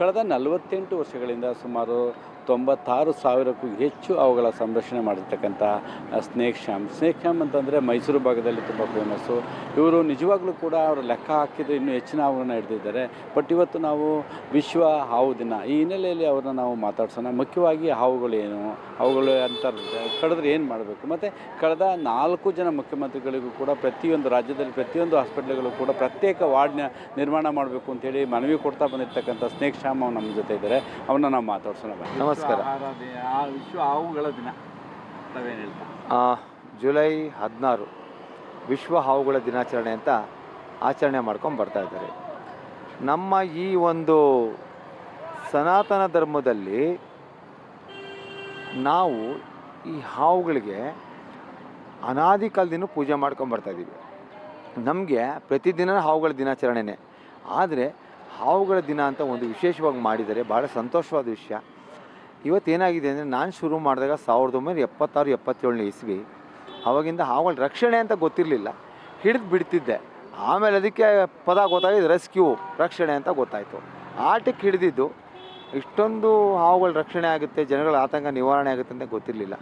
ಕಳೆದ ನಲವತ್ತೆಂಟು ವರ್ಷಗಳಿಂದ ಸುಮಾರು ತೊಂಬತ್ತಾರು ಸಾವಿರಕ್ಕೂ ಹೆಚ್ಚು ಅವುಗಳ ಸಂರಕ್ಷಣೆ ಮಾಡಿರ್ತಕ್ಕಂಥ ಸ್ನೇಕ್ ಶ್ಯಾಮ್. ಸ್ನೇಕ್ ಶ್ಯಾಮ್ ಅಂತಂದರೆ ಮೈಸೂರು ಭಾಗದಲ್ಲಿ ತುಂಬ ಫೇಮಸ್ಸು ಇವರು ನಿಜವಾಗ್ಲೂ ಕೂಡ ಅವರು ಲೆಕ್ಕ ಹಾಕಿದರೆ ಇನ್ನೂ ಹೆಚ್ಚಿನ ಅವುಗಳನ್ನ ಹಿಡಿದಿದ್ದಾರೆ. ಬಟ್ ಇವತ್ತು ನಾವು ವಿಶ್ವ ಹಾವು ದಿನ. ಈ ಹಿನ್ನೆಲೆಯಲ್ಲಿ ಅವ್ರನ್ನ ನಾವು ಮಾತಾಡ್ಸೋಣ. ಮುಖ್ಯವಾಗಿ ಹಾವುಗಳು ಏನು ಅವುಗಳು ಅಂತ ಕಳೆದ್ರೆ ಏನು ಮಾಡಬೇಕು? ಮತ್ತು ಕಳೆದ ನಾಲ್ಕು ಜನ ಮುಖ್ಯಮಂತ್ರಿಗಳಿಗೂ ಕೂಡ ಪ್ರತಿಯೊಂದು ರಾಜ್ಯದಲ್ಲಿ ಪ್ರತಿಯೊಂದು ಹಾಸ್ಪಿಟ್ಲ್ಗಳು ಕೂಡ ಪ್ರತ್ಯೇಕ ವಾರ್ಡ್ನ ನಿರ್ಮಾಣ ಮಾಡಬೇಕು ಅಂತೇಳಿ ಮನವಿ ಕೊಡ್ತಾ ಬಂದಿರತಕ್ಕಂಥ ಸ್ನೇಕ್ ಶ್ಯಾಮ್ ಅವ್ರು ನಮ್ಮ ಜೊತೆ ಇದ್ದಾರೆ. ಅವನ್ನ ನಾವು ಮಾತಾಡ್ಸೋಣ. ನಮಸ್ಕಾರ. ವಿಶ್ವ ಹಾವುಗಳ ದಿನ. ಜುಲೈ ಹದಿನಾರು ವಿಶ್ವ ಹಾವುಗಳ ದಿನಾಚರಣೆ ಅಂತ ಆಚರಣೆ ಮಾಡ್ಕೊಂಡು ಬರ್ತಾ ಇದ್ದಾರೆ. ನಮ್ಮ ಈ ಒಂದು ಸನಾತನ ಧರ್ಮದಲ್ಲಿ ನಾವು ಈ ಹಾವುಗಳಿಗೆ ಅನಾದಿ ಕಾಲದಿಂದ ಪೂಜೆ ಮಾಡ್ಕೊಂಡು ಬರ್ತಾ ಇದ್ದೀವಿ. ನಮಗೆ ಪ್ರತಿದಿನ ಹಾವುಗಳ ದಿನಾಚರಣೆನೇ. ಆದರೆ ಹಾವುಗಳ ದಿನ ಅಂತ ಒಂದು ವಿಶೇಷವಾಗಿ ಮಾಡಿದರೆ ಭಾಳ ಸಂತೋಷವಾದ ವಿಷಯ. ಇವತ್ತೇನಾಗಿದೆ ಅಂದರೆ ನಾನು ಶುರು ಮಾಡಿದಾಗ ಸಾವಿರದ ಒಂಬೈನೂರ ಎಪ್ಪತ್ತಾರು, ಎಪ್ಪತ್ತೇಳನೇ ಇಸ್ವಿ, ಅವಾಗಿಂದ ಹಾವುಗಳ ರಕ್ಷಣೆ ಅಂತ ಗೊತ್ತಿರಲಿಲ್ಲ. ಹಿಡಿದು ಬಿಡ್ತಿದ್ದೆ. ಆಮೇಲೆ ಅದಕ್ಕೆ ಪದ ಗೊತ್ತಾಗಿದೆ ರೆಸ್ಕ್ಯೂ ರಕ್ಷಣೆ ಅಂತ ಗೊತ್ತಾಯಿತು. ಆಟಕ್ಕೆ ಹಿಡಿದಿದ್ದು ಇಷ್ಟೊಂದು ಹಾವುಗಳ ರಕ್ಷಣೆ ಆಗುತ್ತೆ, ಜನಗಳ ಆತಂಕ ನಿವಾರಣೆ ಆಗುತ್ತೆ ಅಂತ ಗೊತ್ತಿರಲಿಲ್ಲ.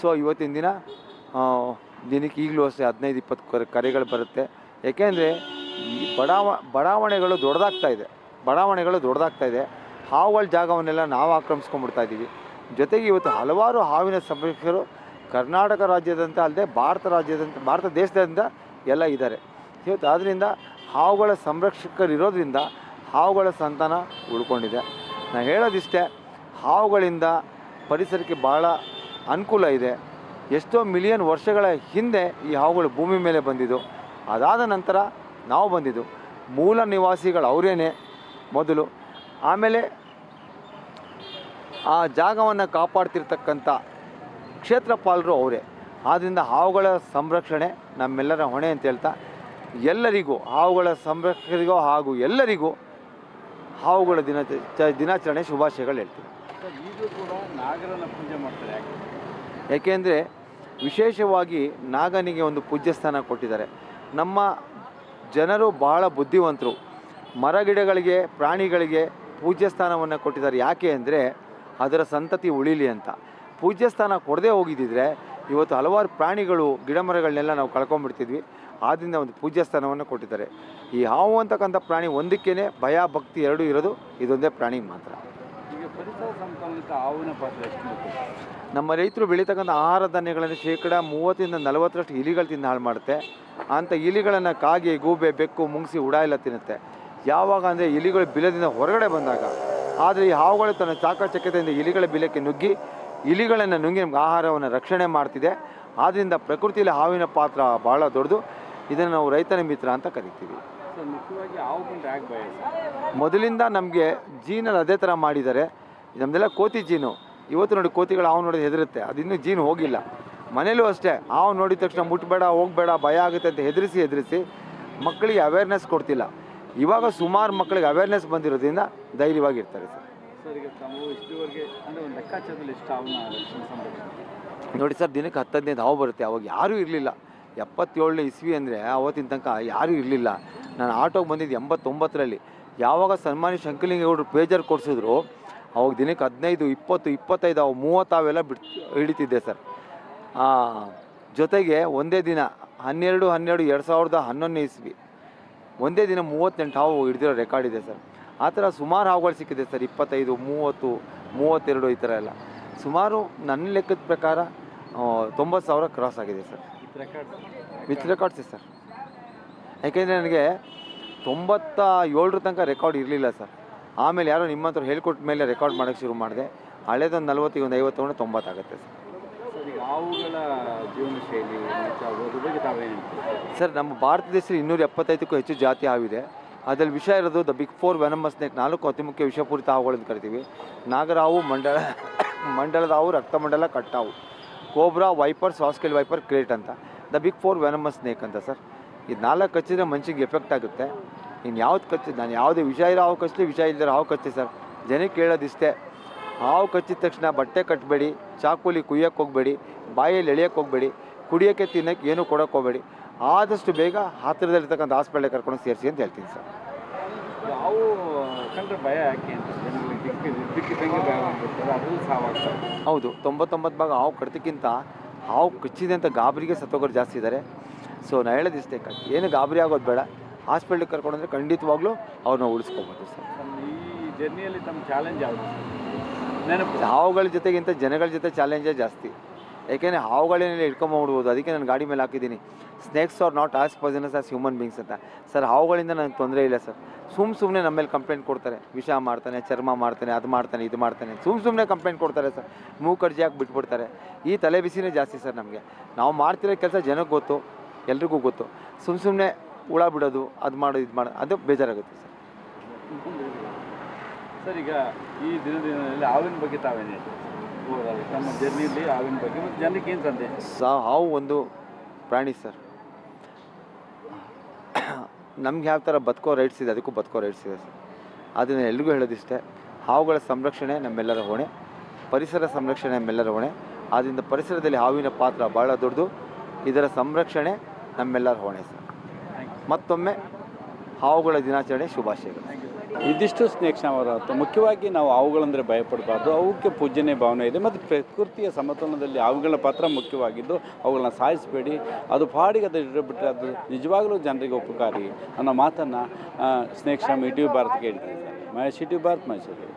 ಸೊ ಇವತ್ತಿನ ದಿನ ದಿನಕ್ಕೆ ಈಗಲೂ ಅಷ್ಟೇ ಹದಿನೈದು, ಇಪ್ಪತ್ತು ಕರೆ, ಕರೆಗಳು ಬರುತ್ತೆ. ಏಕೆಂದರೆ ಬಡಾವ, ಬಡಾವಣೆಗಳು ದೊಡ್ಡದಾಗ್ತಾ ಇದೆ. ಬಡಾವಣೆಗಳು ದೊಡ್ಡದಾಗ್ತಾ ಇದೆ. ಹಾವುಗಳ ಜಾಗವನ್ನೆಲ್ಲ ನಾವು ಆಕ್ರಮಿಸ್ಕೊಂಡ್ಬಿಡ್ತಾ ಇದ್ದೀವಿ. ಜೊತೆಗೆ ಇವತ್ತು ಹಲವಾರು ಹಾವಿನ ಸಂರಕ್ಷಕರು ಕರ್ನಾಟಕ ರಾಜ್ಯದಂತ ಅಲ್ಲದೆ ಭಾರತ ರಾಜ್ಯದಂತ, ಭಾರತ ದೇಶದಿಂದ ಎಲ್ಲ ಇದ್ದಾರೆ. ಇವತ್ತು ಆದ್ದರಿಂದ ಹಾವುಗಳ ಸಂರಕ್ಷಕರು ಇರೋದ್ರಿಂದ ಹಾವುಗಳ ಸಂತಾನ ಉಳ್ಕೊಂಡಿದೆ. ನಾನು ಹೇಳೋದಿಷ್ಟೇ, ಹಾವುಗಳಿಂದ ಪರಿಸರಕ್ಕೆ ಭಾಳ ಅನುಕೂಲ ಇದೆ. ಎಷ್ಟೋ ಮಿಲಿಯನ್ ವರ್ಷಗಳ ಹಿಂದೆ ಈ ಹಾವುಗಳು ಭೂಮಿ ಮೇಲೆ ಬಂದಿದ್ದು. ಅದಾದ ನಂತರ ನಾವು ಬಂದಿದ್ದು. ಮೂಲ ನಿವಾಸಿಗಳು ಅವರೇನೆ ಮೊದಲು. ಆಮೇಲೆ ಆ ಜಾಗವನ್ನು ಕಾಪಾಡ್ತಿರ್ತಕ್ಕಂಥ ಕ್ಷೇತ್ರಪಾಲರು ಅವರೇ. ಆದ್ದರಿಂದ ಹಾವುಗಳ ಸಂರಕ್ಷಣೆ ನಮ್ಮೆಲ್ಲರ ಹೊಣೆ ಅಂತ ಹೇಳ್ತಾ ಎಲ್ಲರಿಗೂ ಹಾವುಗಳ ಸಂರಕ್ಷಕರಿಗೂ ಹಾಗೂ ಎಲ್ಲರಿಗೂ ಹಾವುಗಳ ದಿನ ದಿನಾಚರಣೆ ಶುಭಾಶಯಗಳು ಹೇಳ್ತೀವಿ ಏಕೆಂದರೆ ಕೂಡ ನಾಗರನ್ನ ಪೂಜೆ ಮಾಡ್ತಾರೆ ಯಾಕೆ? ಯಾಕೆಂದರೆ ವಿಶೇಷವಾಗಿ ನಾಗನಿಗೆ ಒಂದು ಪೂಜ್ಯ ಸ್ಥಾನ ಕೊಟ್ಟಿದ್ದಾರೆ. ನಮ್ಮ ಜನರು ಬಹಳ ಬುದ್ಧಿವಂತರು. ಮರಗಿಡಗಳಿಗೆ ಪ್ರಾಣಿಗಳಿಗೆ ಪೂಜ್ಯ ಸ್ಥಾನವನ್ನು ಕೊಟ್ಟಿದ್ದಾರೆ. ಯಾಕೆ ಅಂದರೆ ಅದರ ಸಂತತಿ ಉಳಿಲಿ ಅಂತ. ಪೂಜ್ಯ ಸ್ಥಾನ ಕೊಡದೇ ಹೋಗಿದ್ದಿದ್ರೆ ಇವತ್ತು ಹಲವಾರು ಪ್ರಾಣಿಗಳು ಗಿಡಮರಗಳನ್ನೆಲ್ಲ ನಾವು ಕಳ್ಕೊಂಡ್ಬಿಡ್ತಿದ್ವಿ. ಆದ್ದರಿಂದ ಒಂದು ಪೂಜ್ಯ ಸ್ಥಾನವನ್ನು ಕೊಟ್ಟಿದ್ದಾರೆ. ಈ ಹಾವು ಅಂತಕ್ಕಂಥ ಪ್ರಾಣಿ ಒಂದಕ್ಕೇ ಭಯ ಭಕ್ತಿ ಎರಡೂ ಇರೋದು. ಇದೊಂದೇ ಪ್ರಾಣಿ ಮಾತ್ರ. ನಮ್ಮ ರೈತರು ಬೆಳೀತಕ್ಕಂಥ ಆಹಾರ ಧಾನ್ಯಗಳನ್ನು ಶೇಕಡ ಮೂವತ್ತರಿಂದ ನಲವತ್ತರಷ್ಟು ಇಲಿಗಳು ತಿಂದು ಹಾಳು ಮಾಡುತ್ತೆ. ಅಂಥ ಇಲಿಗಳನ್ನು ಕಾಗೆ ಗೂಬೆ ಬೆಕ್ಕು ಮುಂಗಿಸಿ ಉಡಾಯಿಲ್ಲ ತಿನ್ನುತ್ತೆ. ಯಾವಾಗ ಅಂದರೆ ಇಲಿಗಳು ಬಿಲದಿಂದ ಹೊರಗಡೆ ಬಂದಾಗ ಆದರೆ ಈ ಹಾವುಗಳು ತನ್ನ ಚಾಕಚಕ್ಯತೆಯಿಂದ ಇಲಿಗಳ ಬಿಲಕ್ಕೆ ನುಗ್ಗಿ ಇಲಿಗಳನ್ನು ನುಂಗಿ ನಮ್ಗೆ ಆಹಾರವನ್ನು ರಕ್ಷಣೆ ಮಾಡ್ತಿದೆ. ಆದ್ದರಿಂದ ಪ್ರಕೃತಿಯಲ್ಲಿ ಹಾವಿನ ಪಾತ್ರ ಭಾಳ ದೊಡ್ಡದು. ಇದನ್ನು ನಾವು ರೈತನ ಮಿತ್ರ ಅಂತ ಕರಿತೀವಿ. ಮೊದಲಿಂದ ನಮಗೆ ಜೀನಲ್ಲಿ ಅದೇ ಥರ ಮಾಡಿದ್ದಾರೆ. ನಮ್ದೆಲ್ಲ ಕೋತಿ ಜೀನು. ಇವತ್ತು ನೋಡಿ ಕೋತಿಗಳು ಹಾವು ನೋಡಿದ್ರೆ ಹೆದರುತ್ತೆ. ಅದು ಇನ್ನೂ ಜೀನು ಹೋಗಿಲ್ಲ. ಮನೇಲೂ ಅಷ್ಟೇ ಹಾವು ನೋಡಿದ ತಕ್ಷಣ ಮುಟ್ಬೇಡ ಹೋಗಬೇಡ ಭಯ ಆಗುತ್ತೆ ಅಂತ ಹೆದರಿಸಿ ಹೆದರಿಸಿ ಮಕ್ಕಳಿಗೆ ಅವೇರ್ನೆಸ್ ಕೊಡ್ತಿಲ್ಲ. ಇವಾಗ ಸುಮಾರು ಮಕ್ಕಳಿಗೆ ಅವೇರ್ನೆಸ್ ಬಂದಿರೋದ್ರಿಂದ ಧೈರ್ಯವಾಗಿರ್ತಾರೆ ಸರ್. ನೋಡಿ ಸರ್ ದಿನಕ್ಕೆ ಹತ್ತು ಹದಿನೈದು ಹಾವು ಬರುತ್ತೆ ಅವಾಗ ಯಾರೂ ಇರಲಿಲ್ಲ. ಎಪ್ಪತ್ತೇಳನೇ ಇಸ್ವಿ ಅಂದರೆ ಅವತ್ತಿನ ತನಕ ಯಾರೂ ಇರಲಿಲ್ಲ. ನಾನು ಆಟೋಗೆ ಬಂದಿದ್ದು ಎಂಬತ್ತೊಂಬತ್ತರಲ್ಲಿ. ಯಾವಾಗ ಸನ್ಮಾನಿ ಶಂಕಲಿಂಗೇಗೌಡರು ಪೇಜರ್ ಕೊಡಿಸಿದ್ರು ಅವಾಗ ದಿನಕ್ಕೆ ಹದಿನೈದು ಇಪ್ಪತ್ತು ಇಪ್ಪತ್ತೈದು ಅವು ಮೂವತ್ತು ಅವೆಲ್ಲ ಬಿಟ್ಟು ಹಿಡಿತಿದ್ದೆ ಸರ್. ಜೊತೆಗೆ ಒಂದೇ ದಿನ ಹನ್ನೆರಡು ಹನ್ನೆರಡು ಎರಡು ಸಾವಿರದ ಹನ್ನೊಂದನೇ ಇಸ್ವಿ. ಒಂದೇ ದಿನ ಮೂವತ್ತೆಂಟು ಹಾವು ಹಿಡಿದಿರೋ ರೆಕಾರ್ಡ್ ಇದೆ ಸರ್. ಆ ಥರ ಸುಮಾರು ಹಾವುಗಳು ಸಿಕ್ಕಿದೆ ಸರ್ ಇಪ್ಪತ್ತೈದು ಮೂವತ್ತು ಮೂವತ್ತೆರಡು ಈ ಥರ ಎಲ್ಲ. ಸುಮಾರು ನನ್ನ ಲೆಕ್ಕದ ಪ್ರಕಾರ ತೊಂಬತ್ತು ಸಾವಿರ ಕ್ರಾಸ್ ಆಗಿದೆ ಸರ್. With records sir. ಯಾಕೆಂದರೆ ನನಗೆ ತೊಂಬತ್ತ ಏಳರ ತನಕ ರೆಕಾರ್ಡ್ ಇರಲಿಲ್ಲ ಸರ್. ಆಮೇಲೆ ಯಾರೋ ನಿಮ್ಮ ಹತ್ರ ಹೇಳ್ಕೊಟ್ಟ ಮೇಲೆ ರೆಕಾರ್ಡ್ ಮಾಡೋಕ್ಕೆ ಶುರು ಮಾಡಿದೆ. ಹಳೇದೊಂದು ನಲ್ವತ್ತಿಗೆ ಒಂದು ಐವತ್ತು ತೊಗೊಂಡು ತೊಂಬತ್ತಾಗುತ್ತೆ ಸರ್. ಹಾವುಗಳ ಜೀವನ ಶೈಲಿ ಬಗ್ಗೆ ತಾವೇನು ಸರ್, ನಮ್ಮ ಭಾರತ ದೇಶದಲ್ಲಿ ಇನ್ನೂರ ಎಪ್ಪತ್ತೈದಕ್ಕೂ ಹೆಚ್ಚು ಜಾತಿ ಹಾವಿದೆ. ಅದರಲ್ಲಿ ವಿಷ ಇರೋದು the big four venomous snake ನಾಲ್ಕು ಅತಿ ಮುಖ್ಯ ವಿಷಪೂರಿತ ಹಾವುಗಳು ಅಂತ ಕರಿತೀವಿ. ನಾಗರಾವು ಮಂಡಳ ಮಂಡಲದ ಹಾವು ರಕ್ತಮಂಡಲ, ಕಟ್ಟಾವು. Cobra viper saw scaled viper, krait ಅಂತ. The big four venomous snake ಅಂತ ಸರ್. ಇದು ನಾಲ್ಕು ಕಚ್ಚಿದ್ರೆ ಮನುಷ್ಯಗೆ ಎಫೆಕ್ಟ್ ಆಗುತ್ತೆ. ಇನ್ನು ಯಾವ್ದು ಕಚ್ಚಿದ್ ನಾನು ಯಾವುದೇ ವಿಷಯ ಇರೋ ಹಾವು ಕಚ್ಚಲಿ ವಿಷ ಇಲ್ಲದಿರೋ ಹಾವು ಕಚ್ಚಿ ಸರ್. ಜನಕ್ಕೆ ಕೇಳೋದಿಷ್ಟೇ ಹಾವು ಕಚ್ಚಿದ ತಕ್ಷಣ ಬಟ್ಟೆ ಕಟ್ಟಬೇಡಿ ಚಾಕುಲಿ ಕುಯ್ಯಕ್ಕೆ ಹೋಗಬೇಡಿ ಬಾಯಲ್ಲಿ ಎಳೆಯಕ್ಕೆ ಹೋಗಬೇಡಿ ಕುಡಿಯೋಕ್ಕೆ ತಿನ್ನೋಕ್ಕೆ ಏನೂ ಕೊಡೋಕ್ಕೆ ಹೋಗಬೇಡಿ. ಆದಷ್ಟು ಬೇಗ ಹತ್ತಿರದಲ್ಲಿರ್ತಕ್ಕಂಥ ಹಾಸ್ಪಿಟಲ್ಗೆ ಕರ್ಕೊಂಡು ಸೇರಿಸಿ ಅಂತ ಹೇಳ್ತೀನಿ ಸರ್. ಭಯ ಹೌದು ತೊಂಬತ್ತೊಂಬತ್ತು ಭಾಗ ಹಾವು ಕಟ್ಟಕ್ಕಿಂತ ಹಾವು ಕಚ್ಚಿದೆ ಅಂತ ಗಾಬರಿಗೆ ಸತ್ತೋಗೋರು ಜಾಸ್ತಿ ಇದ್ದಾರೆ ಸೊ ನಾ ಹೇಳೋದಿಷ್ಟೇ ಕಟ್ಟಿ ಏನು ಗಾಬರಿ ಆಗೋದು ಬೇಡ. ಹಾಸ್ಪಿಟ್ಲಿಗೆ ಕರ್ಕೊಂಡಂದ್ರೆ ಖಂಡಿತವಾಗ್ಲೂ ಅವ್ರನ್ನ ಉಳಿಸ್ಕೊಬೋದು ಸರ್. ಈ ಜರ್ನಿಯಲ್ಲಿ ತಮ್ಮ ಚಾಲೆಂಜ್ ಯಾವುದು ನೆನಪು. ಹಾವುಗಳ ಜೊತೆಗಿಂತ ಜನಗಳ ಜೊತೆ ಚಾಲೆಂಜೇ ಜಾಸ್ತಿ. ಯಾಕೆಂದರೆ ಹಾವುಗಳನ್ನೆಲ್ಲ ಇಟ್ಕೊಂಬೋಗ್ಬಿಡ್ಬೋದು ಅದಕ್ಕೆ ನಾನು ಗಾಡಿ ಮೇಲೆ ಹಾಕಿದ್ದೀನಿ. Snakes are not as persons as human beings ಅಂತ. ಸರ್ ಹಾವುಗಳಿಂದ ನನಗೆ ತೊಂದರೆ ಇಲ್ಲ ಸರ್. ಸುಮ್ಮ ಸುಮ್ಮನೆ ನಮ್ಮ ಮೇಲೆ ಕಂಪ್ಲೇಂಟ್ ಕೊಡ್ತಾರೆ. ವಿಷ ಮಾಡ್ತಾನೆ ಚರ್ಮ ಮಾಡ್ತಾನೆ ಅದು ಮಾಡ್ತಾನೆ ಇದು ಮಾಡ್ತಾನೆ. ಸುಮ್ ಸುಮ್ಮನೆ ಕಂಪ್ಲೇಂಟ್ ಕೊಡ್ತಾರೆ ಸರ್. ಮೂಕರ್ಜಿ ಹಾಕಿ ಬಿಟ್ಬಿಡ್ತಾರೆ. ಈ ತಲೆ ಬಿಸಿನೇ ಜಾಸ್ತಿ ಸರ್ ನಮಗೆ. ನಾವು ಮಾಡ್ತಿರೋ ಕೆಲಸ ಜನಕ್ಕೆ ಗೊತ್ತು ಎಲ್ರಿಗೂ ಗೊತ್ತು. ಸುಮ್ಮ ಸುಮ್ಮನೆ ಹುಳ ಬಿಡೋದು ಅದು ಮಾಡೋದು ಇದು ಮಾಡೋದು ಅದು ಬೇಜಾರಾಗುತ್ತೆ ಸರ್. ಸರ್ ಈಗ ಈ ದಿನ ದಿನದಲ್ಲಿ ಹಾವಿನ ಬಗ್ಗೆ ತಾವೇನು ನಮ್ಮ ಜರ್ನಿಯಲ್ಲಿ ಹಾವಿನ ಬಗ್ಗೆ ಮತ್ತು ಜನಕ್ಕೆ ಏನು ಸಂದೇಶ? ಸಾ ಹಾವು ಒಂದು ಪ್ರಾಣಿ ಸರ್. ನಮ್ಗೆ ಯಾವ ಥರ ಬದುಕೋ ರೈಟ್ಸ್ ಇದೆ ಅದಕ್ಕೂ ಬದುಕೋ ರೈಟ್ಸ್ ಇದೆ ಸರ್. ಅದನ್ನು ಎಲ್ರಿಗೂ ಹೇಳೋದಿಷ್ಟೇ ಹಾವುಗಳ ಸಂರಕ್ಷಣೆ ನಮ್ಮೆಲ್ಲರ ಹೊಣೆ ಪರಿಸರ ಸಂರಕ್ಷಣೆ ನಮ್ಮೆಲ್ಲರ ಹೊಣೆ ಆದ್ದರಿಂದ ಪರಿಸರದಲ್ಲಿ ಹಾವಿನ ಪಾತ್ರ ಭಾಳ ದೊಡ್ಡದು ಇದರ ಸಂರಕ್ಷಣೆ ನಮ್ಮೆಲ್ಲರ ಹೊಣೆ ಸರ್. ಮತ್ತೊಮ್ಮೆ ಹಾವುಗಳ ದಿನಾಚರಣೆ ಶುಭಾಶಯಗಳು. ಇದಿಷ್ಟು ಸ್ನೇಹ ಅವರ ಮುಖ್ಯವಾಗಿ ನಾವು ಅವುಗಳಂದರೆ ಭಯಪಡಬಾರ್ದು. ಅವಕ್ಕೆ ಪೂಜನೆ ಭಾವನೆ ಇದೆ. ಮತ್ತು ಪ್ರಕೃತಿಯ ಸಮತೋಲನದಲ್ಲಿ ಅವುಗಳ ಪಾತ್ರ ಮುಖ್ಯವಾಗಿದ್ದು ಅವುಗಳನ್ನ ಸಾಯಿಸಬೇಡಿ. ಅದು ಪಾಡಿಗೆ ಅದು ಇಡಬಿಟ್ರೆ ಅದು ನಿಜವಾಗಲೂ ಜನರಿಗೆ ಉಪಕಾರಿ ಅನ್ನೋ ಮಾತನ್ನು ಸ್ನೇಹ ಶಾಮ್ ಇಟಿವಿ ಭಾರತ್ಗೆ ಹೇಳ್ತಿದ್ದಾರೆ ಮಹೇಶ್ ಇಟಿವಿ ಭಾರತ್ ಮೈಸೂರು